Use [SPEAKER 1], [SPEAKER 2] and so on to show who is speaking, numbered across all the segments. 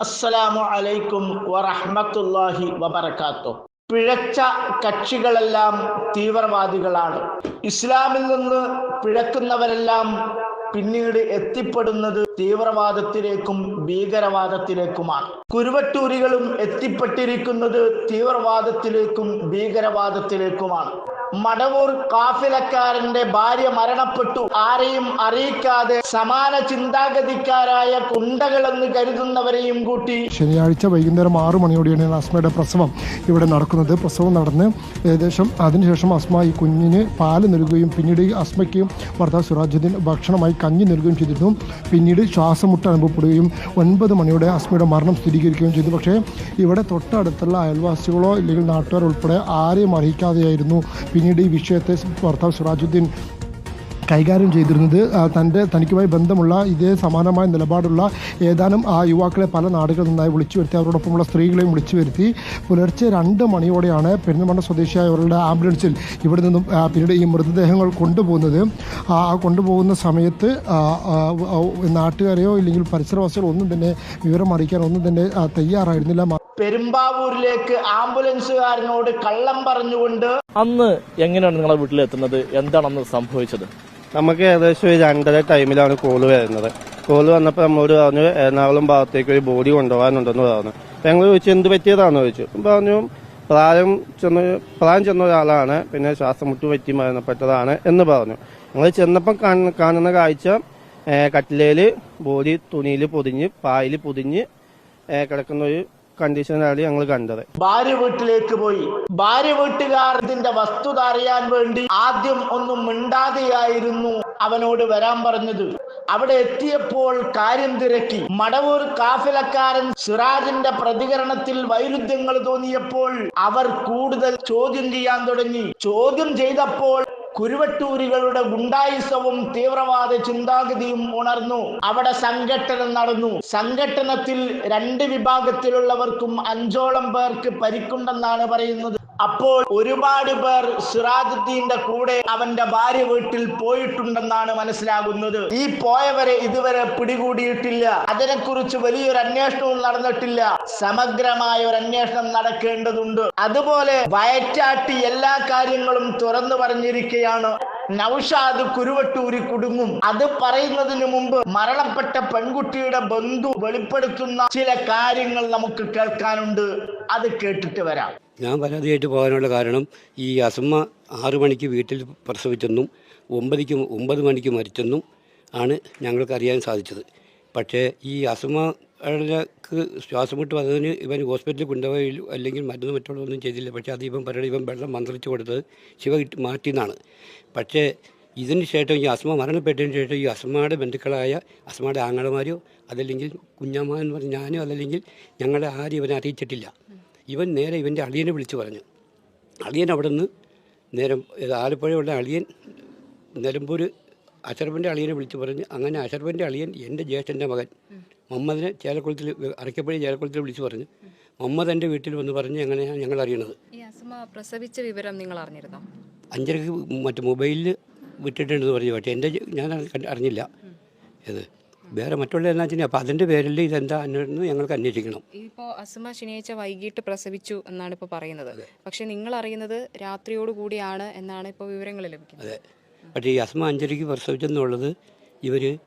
[SPEAKER 1] അസ്സലാമു അലൈക്കും വറഹ്മത്തുള്ളാഹി വബറകാത്തു. പിഴച്ച കക്ഷികളെല്ലാം തീവ്രവാദികളാണ്. ഇസ്ലാമിൽ നിന്ന് പിഴക്കുന്നവരെല്ലാം പിന്നീട് എത്തിപ്പെടുന്നത് തീവ്രവാദത്തിലേക്കും ഭീകരവാദത്തിലേക്കുമാണ്. കുരുവട്ടൂരികളും എത്തിപ്പെട്ടിരിക്കുന്നത് തീവ്രവാദത്തിലേക്കും ഭീകരവാദത്തിലേക്കുമാണ്. മടവൂർ കാഫിലക്കാരന്റെ ഭാര്യ മരണപ്പെട്ടു. ആരെയും അറിയിക്കാതെ സമാന ചിന്താഗതിക്കാരായ കുണ്ടകളെന്ന് കരുതുന്നവരെയും കൂട്ടി
[SPEAKER 2] ശനിയാഴ്ച വൈകുന്നേരം ആറു മണിയോടെയാണ് അസ്മയുടെ പ്രസവം ഇവിടെ നടക്കുന്നത്. പ്രസവം നടന്ന് ഏകദേശം അതിനുശേഷം അസ്മ ഈ കുഞ്ഞിന് പാൽ നൽകുകയും പിന്നീട് അസ്മയ്ക്കും ഭർത്താവ് സുറാജുദ്ദീൻ ഭക്ഷണമായി കഞ്ഞി നൽകുകയും ചെയ്തിരുന്നു. പിന്നീട് ശ്വാസമുട്ട് അനുഭവപ്പെടുകയും ഒൻപത് മണിയുടെ അസ്മയുടെ മരണം സ്ഥിരീകരിക്കുകയും ചെയ്തു. പക്ഷേ ഇവിടെ തൊട്ടടുത്തുള്ള അയൽവാസികളോ ഇല്ലെങ്കിൽ നാട്ടുകാർ ഉൾപ്പെടെ ആരെയും അറിയിക്കാതെയായിരുന്നു. പിന്നീട് ഈ വിഷയത്തെ ഭർത്താവ് സുറാജുദ്ദീൻ കൈകാര്യം ചെയ്തിരുന്നത് തന്റെ തനിക്കുമായി ബന്ധമുള്ള ഇതേ സമാനമായ നിലപാടുള്ള ഏതാനും ആ യുവാക്കളെ പല നാടുകളിൽ നിന്നായി വിളിച്ചു വരുത്തി അവരോടൊപ്പമുള്ള സ്ത്രീകളെയും വിളിച്ചു വരുത്തി. പുലർച്ചെ രണ്ട് മണിയോടെയാണ് പെരുന്തമണ്ണ സ്വദേശിയായ അവരുടെ ആംബുലൻസിൽ ഇവിടെ നിന്നും പിന്നീട് ഈ മൃതദേഹങ്ങൾ കൊണ്ടുപോകുന്നത്. ആ കൊണ്ടുപോകുന്ന സമയത്ത് നാട്ടുകാരെയോ ഇല്ലെങ്കിൽ പരിസരവാസികളോ ഒന്നും തന്നെ വിവരം അറിയിക്കാൻ ഒന്നും തന്നെ തയ്യാറായിരുന്നില്ല.
[SPEAKER 1] പെരുമ്പാവൂരിലേക്ക് ആംബുലൻസുകാരനോട് കള്ളം പറഞ്ഞുകൊണ്ട്
[SPEAKER 3] അന്ന് എങ്ങനെയാണ് നിങ്ങളെ വീട്ടിലെത്തുന്നത്? എന്താണ് അന്ന് സംഭവിച്ചത്?
[SPEAKER 4] നമുക്ക് ഏകദേശം ഒരു രണ്ടര ടൈമിലാണ് കോൾ വരുന്നത്. കോൾ വന്നപ്പോൾ നമ്മളോട് പറഞ്ഞു എറണാകുളം ഭാഗത്തേക്ക് ഒരു ബോഡി കൊണ്ടുപോകാനുണ്ടെന്ന് പറഞ്ഞു. ഞങ്ങൾ ചോദിച്ചു എന്ത് പറ്റിയതാണെന്ന് ചോദിച്ചു. പറഞ്ഞു പ്രായം ചെന്ന പ്രായം ചെന്ന ഒരാളാണ് പിന്നെ ശ്വാസം മുട്ട് പറ്റി മരണപ്പെട്ടതാണ് എന്ന് പറഞ്ഞു. ഞങ്ങൾ ചെന്നപ്പം കാണുന്ന കാഴ്ച കട്ടിലയിൽ ബോഡി തുണിയിൽ പൊതിഞ്ഞ് പായിൽ പൊതിഞ്ഞ് കിടക്കുന്ന ഒരു കണ്ടീഷനാണ് ഞങ്ങൾ കണ്ടത്.
[SPEAKER 1] ഭാര്യ വീട്ടിലേക്ക് പോയി. ഭാര്യ വീട്ടുകാർ ഇതിന്റെ വസ്തുത അറിയാൻ വേണ്ടി ആദ്യം ഒന്നും മിണ്ടാതെയായിരുന്നു അവനോട് വരാൻ പറഞ്ഞത്. അവിടെ എത്തിയപ്പോൾ കാര്യം തിരക്കി. മടവൂർ കാഫിലക്കാരൻ സിറാജിന്റെ പ്രതികരണത്തിൽ വൈരുദ്ധ്യങ്ങൾ തോന്നിയപ്പോൾ അവർ കൂടുതൽ ചോദ്യം ചെയ്യാൻ തുടങ്ങി. ചോദ്യം ചെയ്തപ്പോൾ കുരുവട്ടൂരികളുടെ ഗുണ്ടായുസവും തീവ്രവാദ ചിന്താഗതിയും ഉണർന്നു. അവിടെ സംഘട്ടനം നടന്നു. സംഘട്ടനത്തിൽ രണ്ട് വിഭാഗത്തിലുള്ളവർക്കും അഞ്ചോളം പേർക്ക് പരിക്കുണ്ടെന്നാണ് പറയുന്നത്. അപ്പോൾ ഒരുപാട് പേർ സിറാജുദ്ദീന്റെ കൂടെ അവന്റെ ഭാര്യ വീട്ടിൽ പോയിട്ടുണ്ടെന്നാണ് മനസ്സിലാകുന്നത്. ഈ പോയവരെ ഇതുവരെ പിടികൂടിയിട്ടില്ല. അതിനെക്കുറിച്ച് വലിയൊരു അന്വേഷണവും നടന്നിട്ടില്ല. സമഗ്രമായ ഒരു അന്വേഷണം നടക്കേണ്ടതുണ്ട്. അതുപോലെ വയറ്റാട്ടി എല്ലാ കാര്യങ്ങളും തുറന്നു പറഞ്ഞിരിക്കുകയാണ്. നൌഷാദ് കുരുവട്ടൂരി കുടുങ്ങും. അത് പറയുന്നതിന് മുമ്പ് മരണപ്പെട്ട പെൺകുട്ടിയുടെ ബന്ധു വെളിപ്പെടുത്തുന്ന ചില കാര്യങ്ങൾ നമുക്ക് കേൾക്കാനുണ്ട്. അത് കേട്ടിട്ട് വരാം.
[SPEAKER 5] ഞാൻ പരാതിയായിട്ട് പോകാനുള്ള കാരണം ഈ അസമ്മ ആറു മണിക്ക് വീട്ടിൽ പ്രസവിച്ചെന്നും ഒമ്പതിക്ക് ഒമ്പത് മണിക്ക് മരിച്ചെന്നും ആണ് ഞങ്ങൾക്ക് അറിയാൻ സാധിച്ചത്. പക്ഷേ ഈ അസമക്ക് ശ്വാസം മുട്ട് വന്നതിന് ഇവൻ ഹോസ്പിറ്റലിൽ കൊണ്ടുപോയി അല്ലെങ്കിൽ മരുന്ന് മറ്റുള്ളതൊന്നും ചെയ്തില്ല. പക്ഷേ അത് ഇവൻ പരടി ഇവൻ വെള്ളം മന്ത്രിച്ചു കൊടുത്തത് ശിവ മാറ്റി മാറ്റിയെന്നാണ് പക്ഷേ ഇതിന് ശേഷം ഈ അസ്മ മരണപ്പെട്ടതിന് ശേഷം ഈ അസ്മയുടെ ബന്ധുക്കളായ അസ്മയുടെ ആങ്ങളമാരോ അതല്ലെങ്കിൽ കുഞ്ഞമ്മ എന്ന് പറഞ്ഞ ഞാനോ അതല്ലെങ്കിൽ ഞങ്ങളെ ആരും ഇവനെ അറിയിച്ചിട്ടില്ല. ഇവൻ നേരെ ഇവന്റെ അളിയനെ വിളിച്ചു പറഞ്ഞു. അളിയൻ അവിടെ നിന്ന് നേരം ആലപ്പുഴയുള്ള അളിയൻ നിലമ്പൂർ അഷറഫിന്റെ അളിയനെ വിളിച്ചു പറഞ്ഞ്. അങ്ങനെ അഷറഫിന്റെ അളിയൻ എന്റെ ജ്യേഷ്ഠന്റെ മകൻ മുഹമ്മദിനെ ചേലക്കുളത്തിൽ അരക്കപ്പള്ളി ചേലക്കുളത്തിൽ വിളിച്ചു പറഞ്ഞു. മുഹമ്മദ് എന്റെ വീട്ടിൽ വന്ന് പറഞ്ഞ് അങ്ങനെയാണ് ഞങ്ങൾ അറിയണത്.
[SPEAKER 6] പ്രസവിച്ച വിവരം നിങ്ങൾ അറിഞ്ഞിരുന്നോ?
[SPEAKER 5] അഞ്ചരക്ക് മറ്റേ മൊബൈലിൽ വിട്ടിട്ടുണ്ടെന്ന് പറഞ്ഞു പക്ഷേ എന്റെ ഞാൻ അറിഞ്ഞില്ല. ഇത് വേറെ മറ്റുള്ള എന്നാ വെച്ചാൽ അപ്പോൾ അതിന്റെ പേരിൽ ഇതെന്താ എന്ന് ഞങ്ങൾക്ക് അന്വേഷിക്കണം.
[SPEAKER 6] ഇപ്പോൾ അസുമ ശനിയാഴ്ച വൈകിട്ട് പ്രസവിച്ചു എന്നാണ് ഇപ്പോൾ പറയുന്നത്. പക്ഷേ നിങ്ങൾ അറിയുന്നത് രാത്രിയോട് കൂടിയാണ് എന്നാണ് ഇപ്പോൾ വിവരങ്ങൾ ലഭിക്കുന്നത്.
[SPEAKER 5] അതെ. പക്ഷേ ഈ അസുമ അഞ്ചരയ്ക്ക് പ്രസവിച്ചെന്നുള്ളത് ഇവർ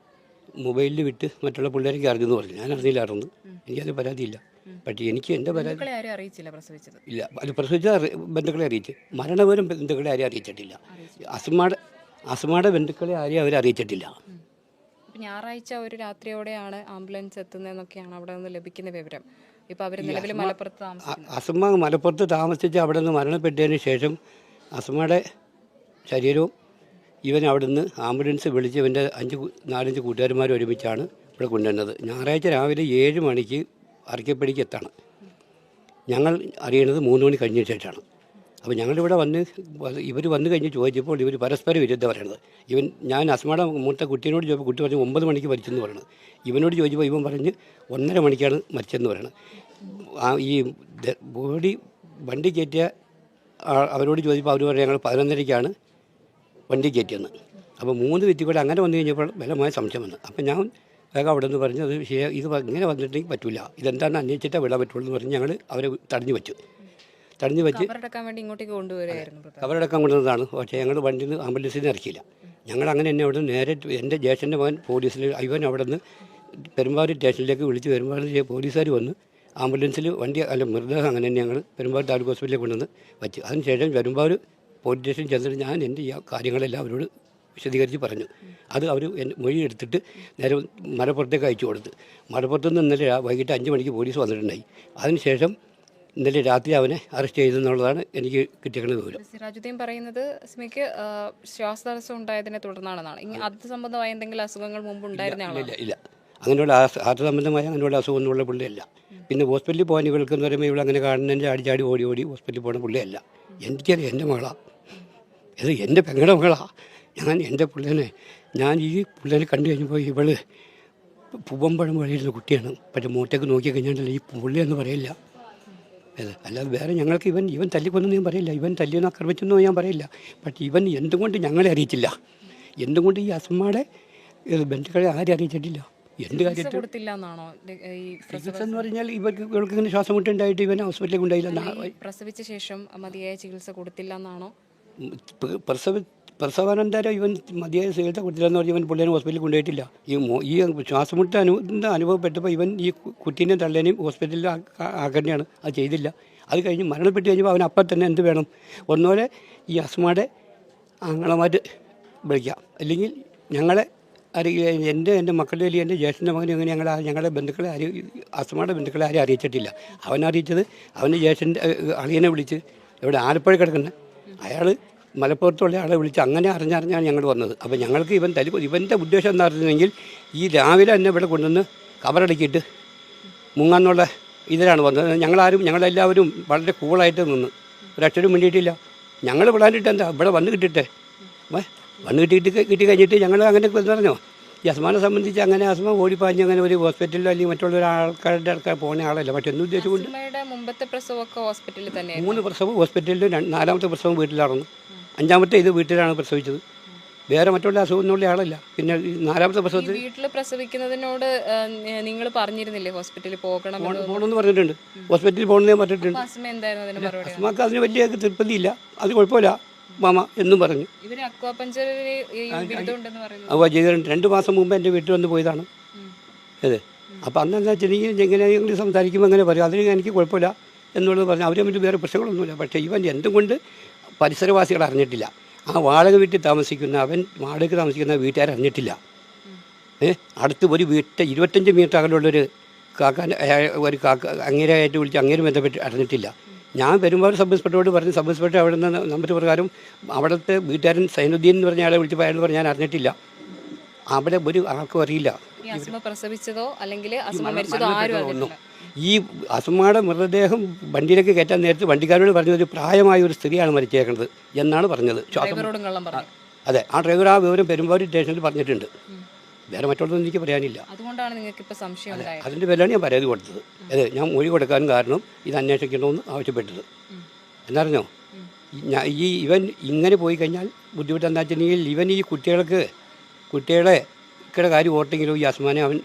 [SPEAKER 5] മൊബൈലിൽ വിട്ട് മറ്റുള്ള പിള്ളേരൊക്കെ അറിഞ്ഞെന്ന് പറഞ്ഞു. ഞാൻ അറിഞ്ഞില്ലായിരുന്നു. എനിക്കത് പരാതിയില്ല. പക്ഷേ എനിക്ക് എന്റെ പരാതി
[SPEAKER 6] അറിയിച്ചില്ല പ്രസവിച്ചത്?
[SPEAKER 5] ഇല്ല. അത് പ്രസവിച്ച ബന്ധുക്കളെ അറിയിച്ച്. മരണവരും ബന്ധുക്കളെ ആരെയും അറിയിച്ചിട്ടില്ല. അസുമാടെ അസ്മയുടെ ബന്ധുക്കളെ ആരെയും അവരെ അറിയിച്ചിട്ടില്ല.
[SPEAKER 6] ഇപ്പം ഞായറാഴ്ച ഒരു രാത്രിയോടെയാണ് ആംബുലൻസ് എത്തുന്നതെന്നൊക്കെയാണ് അവിടെ നിന്ന് ലഭിക്കുന്ന വിവരം. ഇപ്പോൾ അവർ നിലവിൽ മലപ്പുറത്ത്
[SPEAKER 5] അസുമ മലപ്പുറത്ത് താമസിച്ച് അവിടെ നിന്ന് മരണപ്പെട്ടതിന് ശേഷം അസുമയുടെ ശരീരവും ഇവൻ അവിടെ നിന്ന് ആംബുലൻസ് വിളിച്ച് ഇവന്റെ അഞ്ച് നാലഞ്ച് കൂട്ടുകാരന്മാർ ഒരുമിച്ചാണ് ഇവിടെ കൊണ്ടുവന്നത്. ഞായറാഴ്ച രാവിലെ ഏഴ് മണിക്ക് അറക്കപ്പടിക്ക് എത്താണ് ഞങ്ങൾ അറിയണത് മൂന്ന് മണി കഴിഞ്ഞ ശേഷമാണ്. അപ്പോൾ ഞങ്ങളിവിടെ വന്ന് ഇവർ വന്നു കഴിഞ്ഞ് ചോദിച്ചപ്പോൾ ഇവർ പരസ്പര വിരുദ്ധ പറയണത്. ഇവൻ ഞാൻ അസ്മയുടെ മൂത്ത കുട്ടീനോട് ചോദിച്ചപ്പോൾ കുട്ടി പറഞ്ഞു ഒമ്പത് മണിക്ക് മരിച്ചെന്ന് പറയണത്. ഇവനോട് ചോദിച്ചപ്പോൾ ഇവൻ പറഞ്ഞ് ഒന്നര മണിക്കാണ് മരിച്ചെന്ന് പറയണത്. ആ ഈ ബോഡി വണ്ടി കയറ്റിയ അവരോട് ചോദിച്ചപ്പോൾ അവർ പറഞ്ഞു ഞങ്ങൾ പതിനൊന്നരയ്ക്കാണ് വണ്ടി കയറ്റിയെന്ന്. അപ്പോൾ മൂന്ന് വ്യക്തി അങ്ങനെ വന്നു കഴിഞ്ഞപ്പോൾ ബലമായ സംശയം വന്നു. അപ്പോൾ ഞാൻ വേഗം അവിടെ നിന്ന് പറഞ്ഞ് അത് ഇത് ഇങ്ങനെ വന്നിട്ടുണ്ടെങ്കിൽ പറ്റില്ല ഇതെന്താണ് അന്വേഷിച്ചിട്ടേ വിടാൻ പറ്റുള്ളൂ എന്ന് പറഞ്ഞ് ഞങ്ങൾ അവരെ തടഞ്ഞു വെച്ചു. തടഞ്ഞു വെച്ച്
[SPEAKER 6] കവറടക്കാൻ വേണ്ടി ഇങ്ങോട്ടേക്ക് കൊണ്ടുവരികയായിരുന്നു പ്രതാപ്.
[SPEAKER 5] കവറടക്കം കൊണ്ടുവന്നതാണ്. പക്ഷേ ഞങ്ങൾ വണ്ടി നിന്ന് ആംബുലൻസിൽ നിന്ന് ഇറക്കിയില്ല. ഞങ്ങൾ അങ്ങനെ തന്നെ അവിടെ നിന്ന് നേരെ എന്റെ ജ്യേഷ്ഠന്റെ മകൻ പോലീസിൽ ഇവൻ അവിടെ നിന്ന് പെരുമ്പാവൂർ സ്റ്റേഷനിലേക്ക് വിളിച്ച് പെരുമ്പാവൂർ പോലീസുകാർ വന്ന് ആംബുലൻസിൽ വണ്ടി അല്ല മൃതദേഹം അങ്ങനെ തന്നെ ഞങ്ങൾ പെരുമ്പാവൂർ താലൂക്ക് ഹോസ്പിറ്റലിൽ കൊണ്ടുവന്ന് വച്ചു. അതിനുശേഷം പെരുമ്പാവൂർ പോലീസ് സ്റ്റേഷൻ ചെന്നിട്ട് ഞാൻ എന്റെ കാര്യങ്ങളെല്ലാം അവരോട് വിശദീകരിച്ച് പറഞ്ഞു. അത് അവർ മൊഴിയെടുത്തിട്ട് നേരെ മലപ്പുറത്തേക്ക് അയച്ചു കൊടുത്ത്. മലപ്പുറത്ത് നിന്ന് ഇന്നലെ വൈകിട്ട് അഞ്ച് മണിക്ക് പോലീസ് വന്നിട്ടുണ്ടായി. അതിനുശേഷം ഇന്നലെ രാത്രി അവനെ അറസ്റ്റ് ചെയ്തെന്നുള്ളതാണ് എനിക്ക് കിട്ടിയ വിവരം.
[SPEAKER 6] സിറാജുദ്ദീൻ പറയുന്നത് സ്മിക്ക് ശ്വാസതടസ്സം ഉണ്ടായതിനെ തുടർന്നാണെന്നാണ്. ഇനി അത്. സംബന്ധമായ എന്തെങ്കിലും അസുഖങ്ങൾ മുമ്പ് ഉണ്ടായിരുന്ന
[SPEAKER 5] ഇല്ല ഇല്ല. അങ്ങനെയുള്ള ഹാർട്ട് സംബന്ധമായ അങ്ങനെയുള്ള അസുഖമൊന്നുമുള്ള പുള്ളിയല്ല. പിന്നെ ഹോസ്പിറ്റലിൽ പോകാൻ ഇവൾക്ക് എന്ന് പറയുമ്പോൾ ഇവിടെ അങ്ങനെ കാണുന്നതിന്റെ ചാടി ചാടി ഓടി ഓടി ഹോസ്പിറ്റലിൽ പോകുന്ന പുള്ളിയല്ല. എനിക്കറിയാം എന്റെ മകളാണ് ഇത് എന്റെ പെങ്ങളുടെ മകളാ ഞാൻ എന്റെ പിള്ളേനെ ഞാൻ ഈ പിള്ളേനെ കണ്ടു കഴിഞ്ഞപ്പോൾ ഇവൾ പൂവമ്പഴം വഴിയിരുന്ന കുട്ടിയാണ്. പക്ഷേ മോട്ടേക്ക് നോക്കി കഴിഞ്ഞാൽ ഈ പുള്ളി എന്ന് പറയില്ല. അതെ അല്ലാതെ വേറെ ഞങ്ങൾക്ക് ഇവൻ ഇവൻ തല്ലിക്കൊന്നും ഞാൻ പറയില്ല. ഇവൻ തല്ലിയെന്ന് ആക്രമിച്ചെന്നോ ഞാൻ പറയില്ല. പക്ഷേ ഇവൻ എന്തുകൊണ്ട് ഞങ്ങളെ അറിയിച്ചില്ല? എന്തുകൊണ്ട് ഈ അസമ്മയുടെ ബന്ധുക്കളെ ആരും അറിയിച്ചിട്ടില്ല? എന്ത് കാര്യത്തിൽ എന്ന് പറഞ്ഞാൽ ഇവർക്ക് ഇവൾക്ക് ഇങ്ങനെ ശ്വാസം മുട്ടുണ്ടായിട്ട് ഇവൻ ഹോസ്പിറ്റലിൽ
[SPEAKER 6] ഉണ്ടായില്ല പ്രസവിച്ച ശേഷം മതിയായ ചികിത്സ കൊടുത്തില്ല എന്നാണോ
[SPEAKER 5] പ്രസവ പ്രസവാനന്തരം ഇവൻ മതിയായ ചികിത്സ കൊടുത്തില്ലെന്ന് പറഞ്ഞ് ഇവൻ പുള്ളിയെ ഹോസ്പിറ്റലിൽ കൊണ്ടുപോയിട്ടില്ല. ഈ ഈ ശ്വാസമുട്ട് അനു അനുഭവപ്പെട്ടപ്പോൾ ഇവൻ ഈ കുട്ടീനെ തള്ളേനെയും ഹോസ്പിറ്റലിൽ ആക്കേണ്ടതാണ്. അത് ചെയ്തില്ല. അത് കഴിഞ്ഞ് മരണപ്പെട്ട് കഴിഞ്ഞപ്പോൾ അവൻ അപ്പം തന്നെ എന്ത് വേണം? ഒന്നുപോലെ ഈ അസ്മയുടെ ആങ്ങളമാര് വിളിക്കാം. അല്ലെങ്കിൽ ഞങ്ങളെ അറി എന്റെ എന്റെ മക്കളുടെ അല്ലെങ്കിൽ എന്റെ ജ്യേഷ്ഠന്റെ മകനും അങ്ങനെ ഞങ്ങൾ ഞങ്ങളുടെ ബന്ധുക്കളെ ആരും അസ്മയുടെ ബന്ധുക്കളെ ആരും അറിയിച്ചിട്ടില്ല. അവൻ അറിയിച്ചത് അവന്റെ ജ്യേഷ്ഠന്റെ അളിയനെ വിളിച്ച് ഇവിടെ ആലപ്പുഴ കിടക്കുന്നത് അയാൾ മലപ്പുറത്തുള്ള ആളെ വിളിച്ച് അങ്ങനെ അറിഞ്ഞറിഞ്ഞാണ് ഞങ്ങൾ വന്നത്. അപ്പോൾ ഞങ്ങൾക്ക് ഇവൻ തലി ഇവന്റെ ഉദ്ദേശം എന്താ പറഞ്ഞെങ്കിൽ ഈ രാവിലെ തന്നെ ഇവിടെ കൊണ്ടുവന്ന് കവറടക്കിയിട്ട് മുങ്ങാന്നുള്ള ഇതിലാണ് വന്നത്. ഞങ്ങളാരും ഞങ്ങളെല്ലാവരും വളരെ കൂളായിട്ട് നിന്ന്. ഒരക്ഷരം വേണ്ടിയിട്ടില്ല ഞങ്ങൾ വിടാനിട്ട് എന്താ? ഇവിടെ വന്ന് കിട്ടിട്ടെ. വന്ന് കിട്ടിയിട്ട് കിട്ടി കഴിഞ്ഞിട്ട് ഞങ്ങൾ അങ്ങനെ പറഞ്ഞോ? ഈ അസ്മാനെ സംബന്ധിച്ച് അങ്ങനെ അസ്മ ഓടിപ്പാഞ്ഞ് അങ്ങനെ ഒരു ഹോസ്പിറ്റലിലോ അല്ലെങ്കിൽ മറ്റുള്ള ഒരാൾക്കാരുടെ ആൾക്കാർ പോകുന്ന ആളല്ല. പക്ഷെ എന്ത് ഉദ്ദേശിച്ചുകൊണ്ട്
[SPEAKER 6] മുമ്പത്തെ പ്രസവമൊക്കെ ഹോസ്പിറ്റലിൽ തന്നെ
[SPEAKER 5] മൂന്ന് പ്രസവം ഹോസ്പിറ്റലിലും നാലാമത്തെ പ്രസവം വീട്ടിലായിരുന്നു. അഞ്ചാമത്തെ ഇത് വീട്ടിലാണ് പ്രസവിച്ചത്. വേറെ മറ്റുള്ള അസുഖമൊന്നുള്ള ആളല്ല. പിന്നെ നാലാമത്തെ പ്രസവത്തിൽ
[SPEAKER 6] വീട്ടിൽ പ്രസവിക്കുന്നതിനോട് നിങ്ങൾ പറഞ്ഞിരുന്നില്ലേ ഹോസ്പിറ്റലിൽ പോകണം?
[SPEAKER 5] പോകണമെന്ന് പറഞ്ഞിട്ടുണ്ട്. ഹോസ്പിറ്റലിൽ പോകണമെന്ന് പറഞ്ഞിട്ടുണ്ട്.
[SPEAKER 6] എന്തായിരുന്നു അതിന് വലിയ
[SPEAKER 5] അസ്മാക്ക് തൃപ്തിയില്ല. അത് കുഴപ്പമില്ല. മാമ എന്നും പറഞ്ഞു. അപ്പോൾ ചെയ്തിട്ടുണ്ട് രണ്ട് മാസം മുമ്പ് എന്റെ വീട്ടിൽ വന്ന് പോയതാണ്. അതെ. അപ്പോൾ അന്ന് എന്താ വെച്ചിട്ടുണ്ടെങ്കിൽ എങ്ങനെയെങ്കിലും സംസാരിക്കുമ്പോൾ അങ്ങനെ പറയും. അതിന് എനിക്ക് കുഴപ്പമില്ല എന്നുള്ളത് പറഞ്ഞു അവരെ തമ്മിൽ വേറെ പ്രശ്നങ്ങളൊന്നുമില്ല. പക്ഷേ ഇവൻ എന്തുകൊണ്ട് പരിസരവാസികൾ അറിഞ്ഞിട്ടില്ല. ആ വാടക വീട്ടിൽ താമസിക്കുന്ന അവൻ വാടക താമസിക്കുന്ന വീട്ടുകാർ അറിഞ്ഞിട്ടില്ല. ഏ? അടുത്ത് ഒരു വീട്ട് ഇരുപത്തഞ്ച് മീറ്റർ അകലുള്ളൊരു കാക്കാൻ ഒരു കാക്ക അങ്ങേരായിട്ട് വിളിച്ച് അങ്ങേരും ബന്ധപ്പെട്ട് അറിഞ്ഞിട്ടില്ല. ഞാൻ വരുമ്പോൾ സബ് ഇൻസ്പെക്ടറോട് പറഞ്ഞു സബ് ഇൻസ്പെക്ടർ അവിടെ നിന്ന് നമ്പർ പ്രകാരം അവിടുത്തെ വീട്ടുകാരൻ സൈനുദ്ദീൻ എന്ന് പറഞ്ഞ ആളെ വിളിച്ചപ്പോൾ അയാൾ പറഞ്ഞു ഞാൻ അറിഞ്ഞിട്ടില്ല. അവിടെ ഒരു ആർക്കും അറിയില്ല.
[SPEAKER 6] പ്രസവിച്ചതോ അല്ലെങ്കിൽ ആരും
[SPEAKER 5] ഈ അസുമയുടെ മൃതദേഹം വണ്ടിയിലേക്ക് കയറ്റാൻ നേരത്തെ വണ്ടിക്കാരോട് പറഞ്ഞത് ഒരു പ്രായമായ ഒരു സ്ത്രീയാണ് മരിച്ചേക്കുന്നത് എന്നാണ് പറഞ്ഞത്. അതെ ആ ഡ്രൈവർ ആ വിവരം പെരുമ്പാവൂർ സ്റ്റേഷനിൽ പറഞ്ഞിട്ടുണ്ട്. വേറെ മറ്റുള്ളതൊന്നും എനിക്ക് പറയാനില്ല.
[SPEAKER 6] അതുകൊണ്ടാണ് നിങ്ങൾക്ക് സംശയം
[SPEAKER 5] അതിന്റെ പേരിലാണ് ഞാൻ പരാതി കൊടുത്തത്. അതെ ഞാൻ മൊഴി കൊടുക്കാൻ കാരണം ഇത് അന്വേഷിക്കണമെന്ന് ആവശ്യപ്പെട്ടത്. എന്നറിഞ്ഞോ ഈ ഈ ഇവൻ ഇങ്ങനെ പോയി കഴിഞ്ഞാൽ ബുദ്ധിമുട്ട് എന്താ വെച്ചിട്ടുണ്ടെങ്കിൽ ഇവൻ ഈ കുട്ടികൾക്ക് കുട്ടികളെ കാര്യം ഓർത്തെങ്കിലും ഈ അസ്മാനെ അവൻ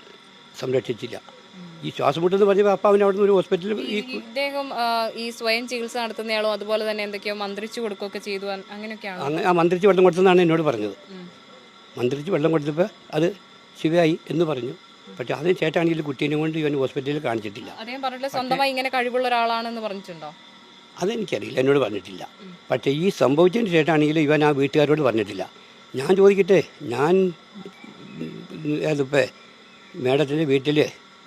[SPEAKER 5] സംരക്ഷിച്ചില്ല. ഈ ശ്വാസം മുട്ടെന്ന് പറഞ്ഞപ്പോൾ അപ്പം അവൻ അവിടെ നിന്ന് ഒരു ഹോസ്പിറ്റലിൽ ഈ
[SPEAKER 6] ഇദ്ദേഹം ആ, ഈ സ്വയം ചികിത്സ നടത്തുന്നയാളോ അതുപോലെ തന്നെ എന്തൊക്കെയോ മന്ത്രിച്ചു കൊടുക്കുകയൊക്കെ ചെയ്തു. അങ്ങനെയൊക്കെയാണ്?
[SPEAKER 5] അങ്ങനെ ആ മന്ത്രിച്ച് വെള്ളം കൊടുത്തെന്നാണ് എന്നോട് പറഞ്ഞത്. മന്ത്രിച്ച് വെള്ളം കൊടുത്തപ്പോൾ അത് ശിവയായി എന്ന് പറഞ്ഞു. പക്ഷേ അതിന് ചേട്ടാണെങ്കിൽ കുട്ടീനെ കൊണ്ട് ഇവൻ ഹോസ്പിറ്റലിൽ കാണിച്ചിട്ടില്ല.
[SPEAKER 6] അദ്ദേഹം പറഞ്ഞിട്ട് സ്വന്തമായി ഇങ്ങനെ കഴിവുള്ള ഒരാളാണെന്ന് പറഞ്ഞിട്ടുണ്ടോ?
[SPEAKER 5] അതെനിക്കറിയില്ല എന്നോട് പറഞ്ഞിട്ടില്ല. പക്ഷേ ഈ സംഭവിച്ചതിന് ശേഷമാണെങ്കിൽ ഇവൻ ആ വീട്ടുകാരോട് പറഞ്ഞിട്ടില്ല. ഞാൻ ചോദിക്കട്ടെ ഞാൻ അതിപ്പോൾ മേഡത്തിന്റെ വീട്ടിൽ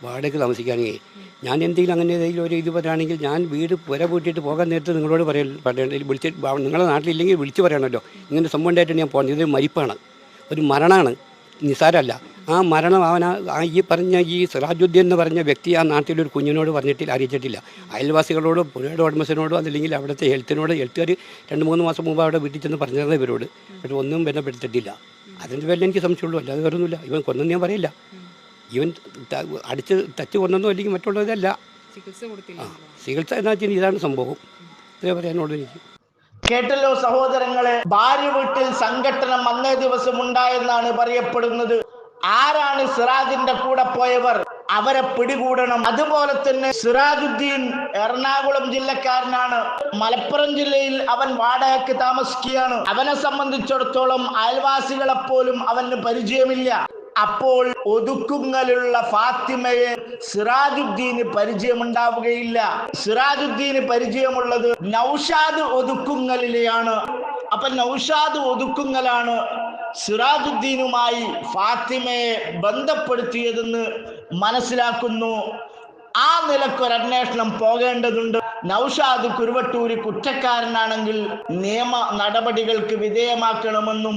[SPEAKER 5] വാടകയ്ക്ക് താമസിക്കുകയാണെങ്കിൽ ഞാൻ എന്തെങ്കിലും അങ്ങനെ ഏതെങ്കിലും ഒരു ഇത് പറയുകയാണെങ്കിൽ ഞാൻ വീട് പുര പൂട്ടിയിട്ട് പോകാൻ നേരത്തെ നിങ്ങളോട് പറയ പറയണ്ട. വിളിച്ച് നിങ്ങളുടെ നാട്ടിലില്ലെങ്കിൽ വിളിച്ച് പറയണമല്ലോ. ഇങ്ങനെ സംഭവം ഉണ്ടായിട്ട് ഞാൻ പോകുന്നത് ഇതൊരു മരിപ്പാണ്. ഒരു മരണമാണ് നിസാരമല്ല ആ മരണം അവൻ ആ- ഈ പറഞ്ഞ ഈ സിറാജുദ്ദീൻ എന്ന് പറഞ്ഞ വ്യക്തി ആ നാട്ടിലൊരു കുഞ്ഞിനോട് പറഞ്ഞിട്ടില്ല അറിയിച്ചിട്ടില്ല. അയൽവാസികളോടോ പുഴയുടെ ഉടമസ്ഥനോടോ അതല്ലെങ്കിൽ അവിടുത്തെ ഹെൽത്തിനോട് ഹെൽത്തുകാർ രണ്ട് മൂന്ന് മാസം മുമ്പ് അവിടെ വീട്ടിൽ ചെന്ന് പറഞ്ഞിരുന്ന ഇവരോട്. പക്ഷെ ഒന്നും ബന്ധപ്പെടുത്തിയിട്ടില്ല. അതിന്റെ പേരിൽ എനിക്ക് സംശയമുള്ളൂ. അല്ലാതെ വേറൊന്നുമില്ല. ഇവൻ കൊന്നും ഞാൻ പറയില്ല. ഇവൻ അടിച്ച് തച്ച് കൊന്നൊന്നും അല്ലെങ്കിൽ മറ്റുള്ളതല്ല.
[SPEAKER 6] ചികിത്സ കൊടുത്തില്ല.
[SPEAKER 5] ചികിത്സ എന്ന് വെച്ചാൽ ഇതാണ് സംഭവം. ഇത്രേ പറയാനുള്ളൂ എനിക്ക്.
[SPEAKER 1] കേട്ടല്ലോ സഹോദരങ്ങളെ ഭാര്യ വീട്ടിൽ സംഘട്ടനം അന്നേ ദിവസം ഉണ്ടായെന്നാണ് പറയപ്പെടുന്നത്. ആരാണ് സിറാജിന്റെ കൂടെ പോയവർ? അവരെ പിടികൂടണം. അതുപോലെ തന്നെ സിറാജുദ്ദീൻ എറണാകുളം ജില്ലക്കാരനാണ്. മലപ്പുറം ജില്ലയിൽ അവൻ വാടകയ്ക്ക് താമസിക്കുകയാണ്. അവനെ സംബന്ധിച്ചിടത്തോളം അയൽവാസികളെ പോലും അവന് പരിചയമില്ല. അപ്പോൾ ഒതുക്കുങ്ങലുള്ള ഫാത്തിമയെ സിറാജുദ്ദീന് പരിചയമുണ്ടാവുകയില്ല. സിറാജുദ്ദീന് പരിചയമുള്ളത് നൌഷാദ് ഒതുക്കുങ്ങലിലെയാണ് അപ്പൊ നൌഷാദ് ഒതുക്കുങ്ങലാണ് സിറാജുദ്ദീനുമായി ഫാത്തിമയെ ബന്ധപ്പെടുത്തിയതെന്ന് മനസ്സിലാക്കുന്നു. ആ നിലക്കൊരന്വേഷണം പോകേണ്ടതുണ്ട്. നൌഷാദ് കുരുവട്ടൂര് കുറ്റക്കാരനാണെങ്കിൽ നിയമ നടപടികൾക്ക് വിധേയമാക്കണമെന്നും